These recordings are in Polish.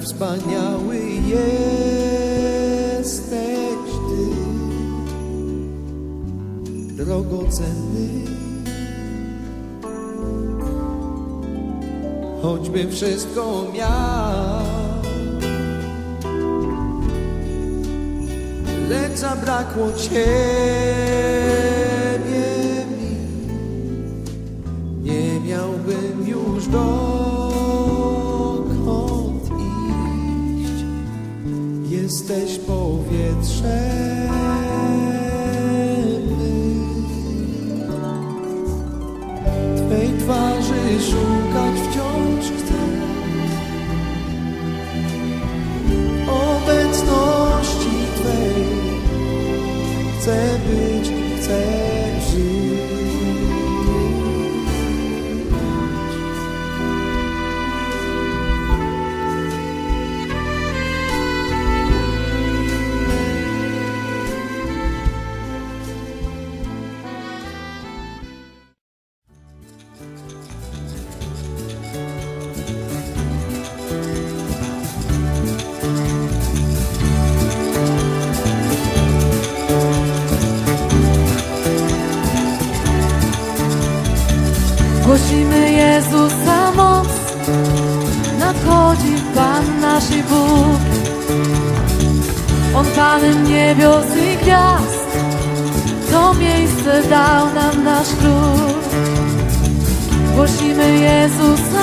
wspaniały jesteś Ty, drogocenny. Choćbym wszystko miał, lecz zabrakło Ciebie sever Głosimy Jezusa moc, nadchodzi Pan nasz i Bóg. On Panem niebios i gwiazd, to miejsce dał nam nasz Król. Głosimy Jezusa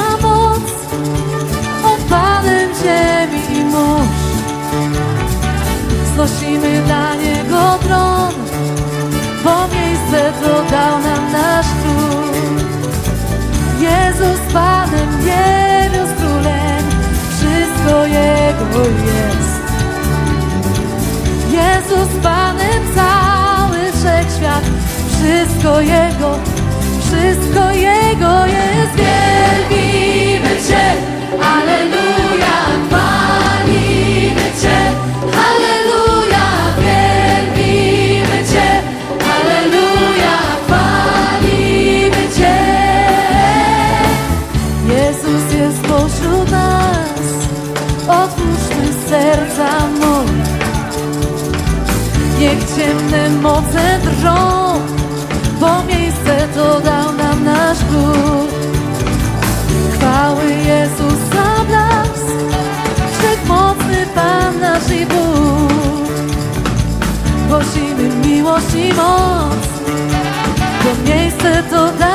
jest. Jezus Panem, cały wszechświat, wszystko Jego, wszystko Jego ciemne moce drżą, bo miejsce to dał nam nasz Bóg. Chwały Jezusa blask, wszechmocny Pan nasz i Bóg. Głosimy miłość i moc, bo miejsce to dał